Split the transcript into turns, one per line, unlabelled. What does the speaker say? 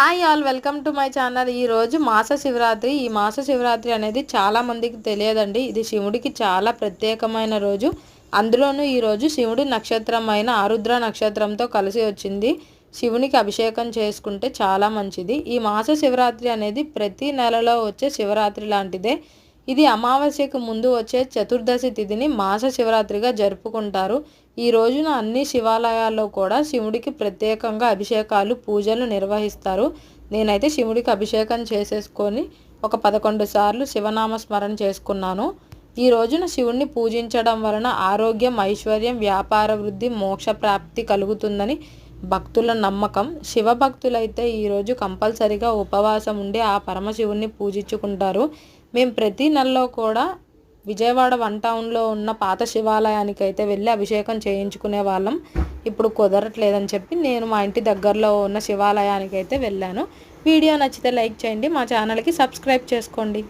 Hi all welcome to my channel ఈరోజు మాస శివరాత్రి. ఈ మాస శివరాత్రి అనేది చాలా మందికి తెలియదండి. ఇది శివుడికి చాలా ప్రత్యేకమైన రోజు. అందులోనూ ఈరోజు శివుడి నక్షత్రం అయిన ఆరుద్ర నక్షత్రంతో కలిసి వచ్చింది. శివునికి అభిషేకం చేసుకుంటే చాలా మంచిది. ఈ మాస శివరాత్రి అనేది ప్రతి నెలలో వచ్చే శివరాత్రి లాంటిదే. ఇది అమావాస్యకు ముందు వచ్చే చతుర్దశి తిథిని మాస శివరాత్రిగా జరుపుకుంటారు. ఈ రోజున అన్ని శివాలయాల్లో కూడా శివుడికి ప్రత్యేకంగా అభిషేకాలు పూజలు నిర్వహిస్తారు. నేనైతే శివుడికి అభిషేకం చేసేసుకొని ఒక పదకొండు సార్లు శివనామ స్మరణ చేసుకున్నాను. ఈ రోజున శివుణ్ణి పూజించడం వలన ఆరోగ్యం ఐశ్వర్యం వ్యాపార వృద్ధి మోక్ష ప్రాప్తి కలుగుతుందని భక్తుల నమ్మకం. శివభక్తులైతే ఈరోజు కంపల్సరిగా ఉపవాసం ఉండి ఆ పరమశివుణ్ణి పూజించుకుంటారు. మేము ప్రతి నెలలో కూడా విజయవాడ వన్ టౌన్లో ఉన్న పాత శివాలయానికి అయితే వెళ్ళి అభిషేకం చేయించుకునే వాళ్ళం. ఇప్పుడు కుదరట్లేదని చెప్పి నేను మా ఇంటి దగ్గరలో ఉన్న శివాలయానికి అయితే వెళ్ళాను. వీడియో నచ్చితే లైక్ చేయండి మా ఛానల్కి సబ్స్క్రైబ్ చేసుకోండి.